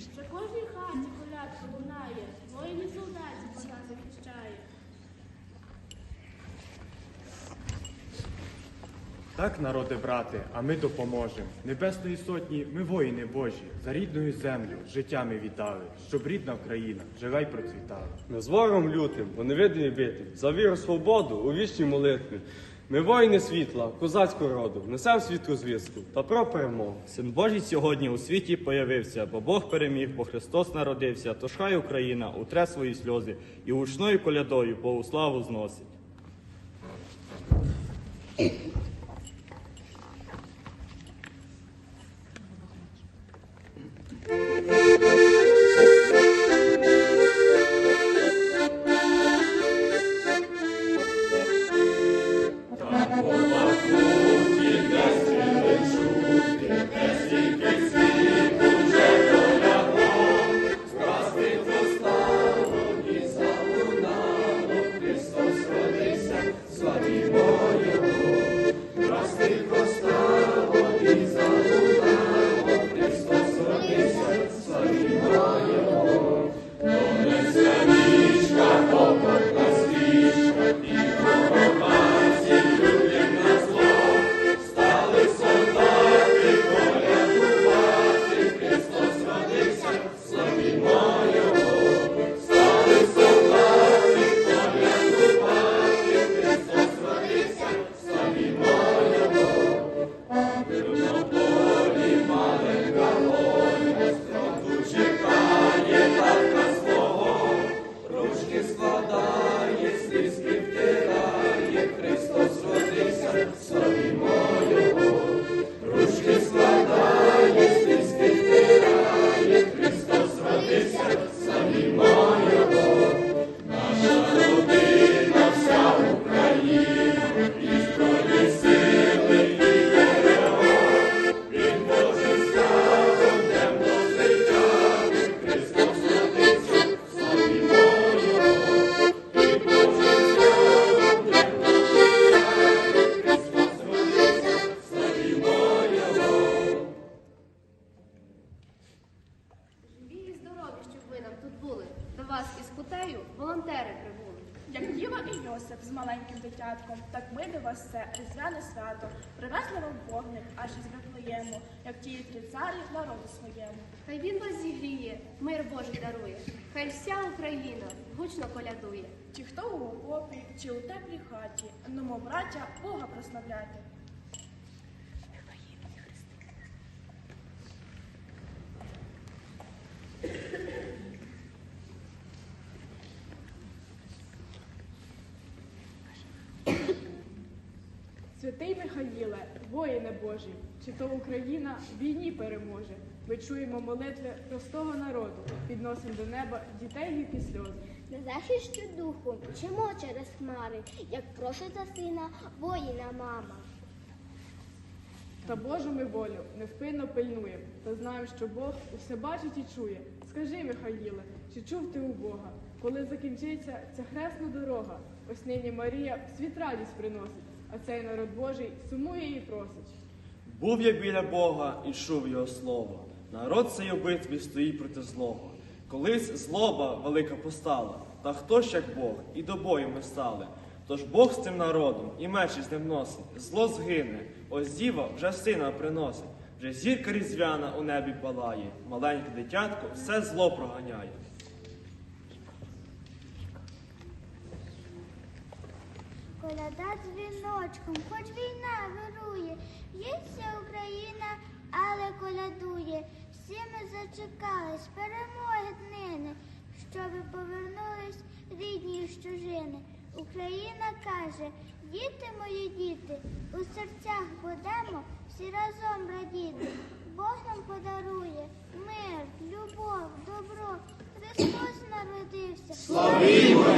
Вже кожній хаті колядка лунає, воїнів солдатів вона захищає. Так, народи брати, а ми допоможем. Небесної сотні ми воїни Божі, за рідною землю життями віддали, щоб рідна Україна жила й процвітала. Ми з ворогом лютим, у невидимій битві, за віру свободу у вічній молитві. Ми воїни світла, козацького роду, несем світлу звістку та про перемогу. Син Божий сьогодні у світі появився, бо Бог переміг, бо Христос народився. Тож хай Україна утре свої сльози і гучною колядою Богу славу зносить. Вас із кутею волонтери прибули. Як Діва і Йосип з маленьким дитятком, так ми до вас це різдвяне свято. Привезли вам вогник аж із Вифлеєму, як тільки царі народу своєму. Хай він вас зігріє, мир Божий дарує. Хай вся Україна гучно колядує. Ті, хто у окопі чи у теплій хаті, нумо, браття, Бога прославляти. Святий Михаїле, воїне Божий, чи то Україна в війні переможе. Ми чуємо молитви простого народу, підносимо до неба дітей гіркі сльози. На захист духу вчимо через хмари, як просить за сина воїна мама. Та Божу ми волю невпинно пильнуємо, та знаємо, що Бог усе бачить і чує. Скажи, Михаїле, чи чув ти у Бога, коли закінчиться ця хресна дорога? Ось нині Марія в світ радість приносить, а цей народ Божий сумує і просить. Був я біля Бога і чув його слово. Народ цей у битві стоїть проти злого. Колись злоба велика постала, та хто ж як Бог, і до бою ми стали. Тож Бог з цим народом і меч із ним носить, зло згине, ось діва вже сина приносить. Вже зірка різдвяна у небі палає, маленьке дитятко все зло проганяє. Коляда дзвіночком, хоч війна вирує, б'ється Україна, але колядує. Всі ми зачекались перемоги днини, щоби повернулись рідні з чужини. Україна каже, діти мої діти, у серцях будемо всі разом радіти. Бог нам подарує мир, любов, добро. Христос народився. люди,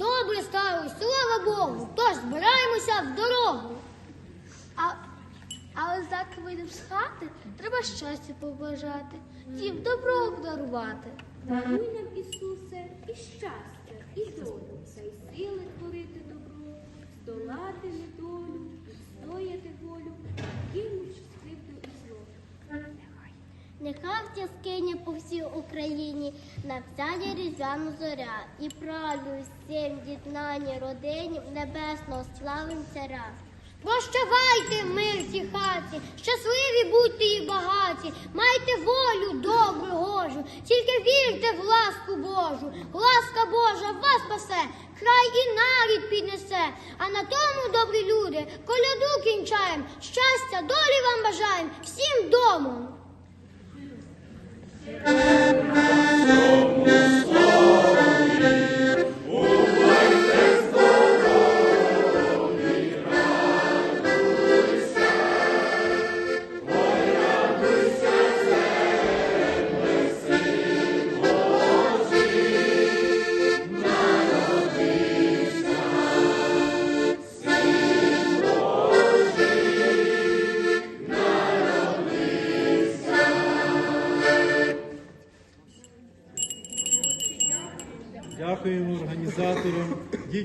Добре, старий, слава Богу, тож збираємося в дорогу. А, але заки вийдемо з хати, треба щастя побажати, дім добро обдарувати. Даруй нам, Ісусе, і щастя, і долю, та й сили творити добро, здолати недолю, відстояти волю, кинувши скривду і зло. Нехай в скине по всій Україні навсяє різдвяну зоря і правлю всім дітнані родині небесного славим царя. Прощавайте, мир в хаті, щасливі будьте і багаті, майте волю добру гожу, тільки вірте в ласку Божу, ласка Божа вас спасе, край і навіть піднесе. А на тому, добрі люди, коляду кінчаєм, щастя, долі вам бажаєм, всім домом. Дякуємо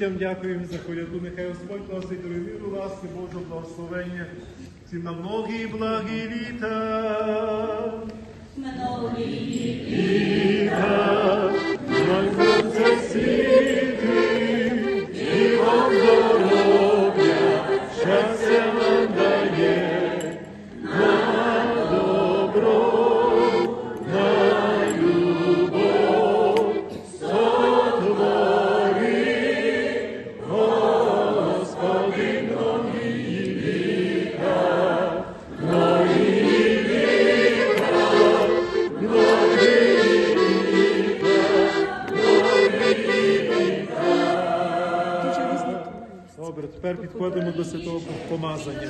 дітям дякуємо за коляду. Нехай Господь носить віру, ласки, Божого благословення. Всім на многі благі літа. Многі літа. Тепер до святого помазання.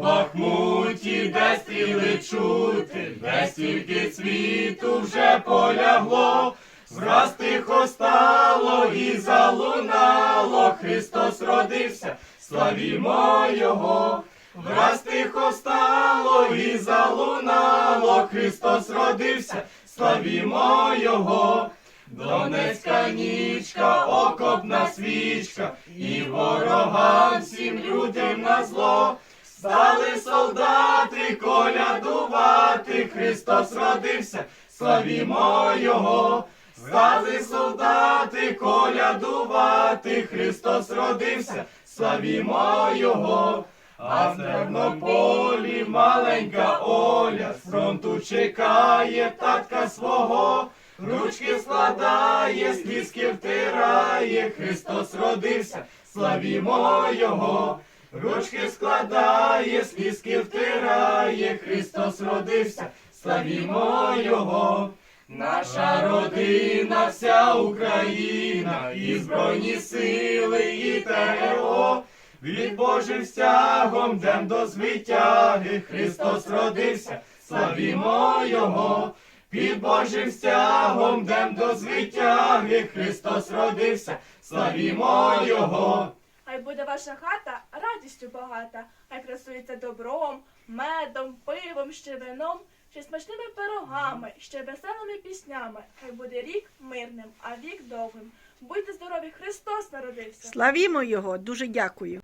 Бахмуті, де стріли чути, де стільки світу вже полягло, враз тихо стало і залунало, Христос родився, славімо Його. Враз тихо стало і залунало, Христос родився, славімо Його. Донецька нічка, окопна свічка, і ворогам всім людям на зло. Стали солдати колядувати, Христос родився, славімо Його. Стали солдати колядувати, Христос родився, славімо Його. А в Тернополі маленька Оля фронту чекає татка свого. Ручки складає, слізки втирає, Христос родився, славімо Його. Ручки складає, слізки втирає, Христос родився, славімо Його. Наша родина, вся Україна, і Збройні сили, і ТРО. Від Божим стягом дем до звитяги, Христос родився, славімо Його. Під Божим стягом дем до звитяги, Христос родився, славімо Його. Хай буде ваша хата радістю багата, хай красується добром, медом, пивом, ще вином, ще смачними пирогами, ще веселими піснями. Хай буде рік мирним, а вік довгим. Будьте здорові, Христос народився. Славімо його, дуже дякую.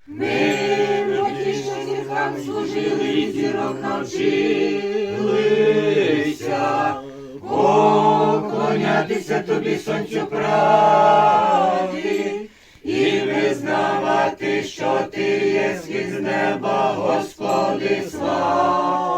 Поклонятися тобі, сонцю правді, і визнавати, що ти є схід з неба, Господи, слава.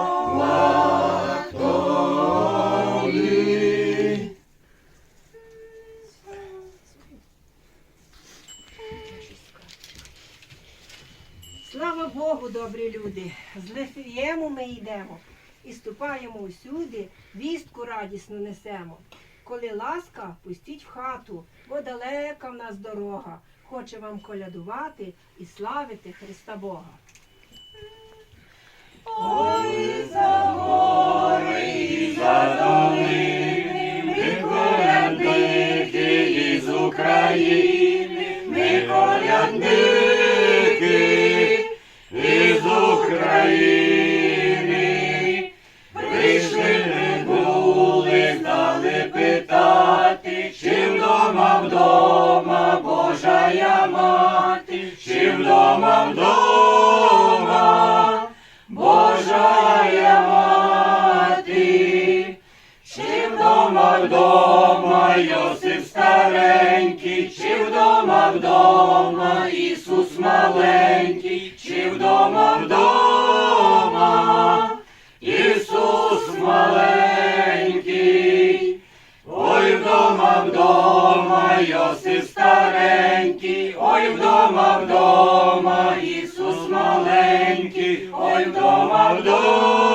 Слава Богу, добрі люди! З Лифієму ми йдемо і ступаємо усюди, вістку радісну несемо. Коли ласка, пустіть в хату, бо далека в нас дорога. Хоче вам колядувати і славити Христа Бога. Ой, із чи вдома вдома Божая мати. Чи вдома вдома Йосип старенький, чи вдома вдома Ісус маленький, чи вдома вдома Ісус маленький, ой вдома вдома Йосип старенький, ой вдома вдома вдома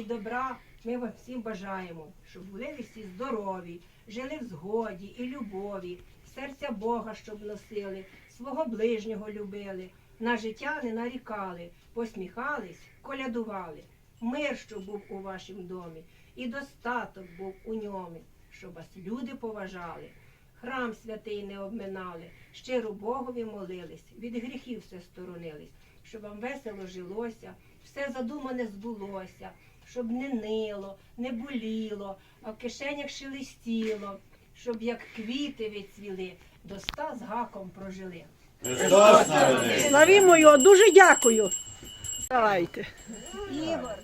і добра ми вам всім бажаємо, щоб були всі здорові, жили в згоді і любові, серця Бога, щоб носили, свого ближнього любили, на життя не нарікали, посміхались, колядували. Мир, щоб був у вашім домі, і достаток був у ньому, щоб вас люди поважали. Храм святий не обминали, щиро Богові молились, від гріхів все сторонились, щоб вам весело жилося, все задумане збулося, щоб не нило, не боліло, а в кишенях шелестіло, щоб як квіти відцвіли, до ста з гаком прожили. Христос! Славімо його, дуже дякую. Давайте. Ігор,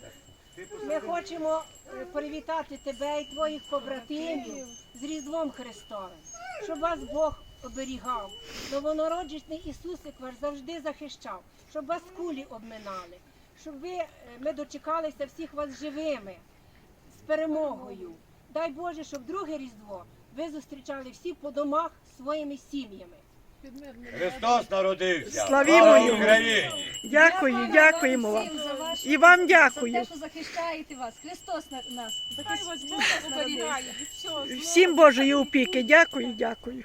ми хочемо е, привітати тебе і твоїх побратимів з Різдвом Христовим, щоб вас Бог оберігав, новонароджений Ісусик ваш завжди захищав, щоб вас кулі обминали, щоб ви, е, ми дочекалися всіх вас живими, з перемогою. Дай Боже, щоб друге Різдво ви зустрічали всі по домах своїми сім'ями. Христос народився! Славімо Слава! Україні! Дякую, дякуємо вам. всім за вашу- І вам За дякую. те, що захищаєте вас. Христос на- нас захищає. Всім Божої опіки. Дякую, дякую.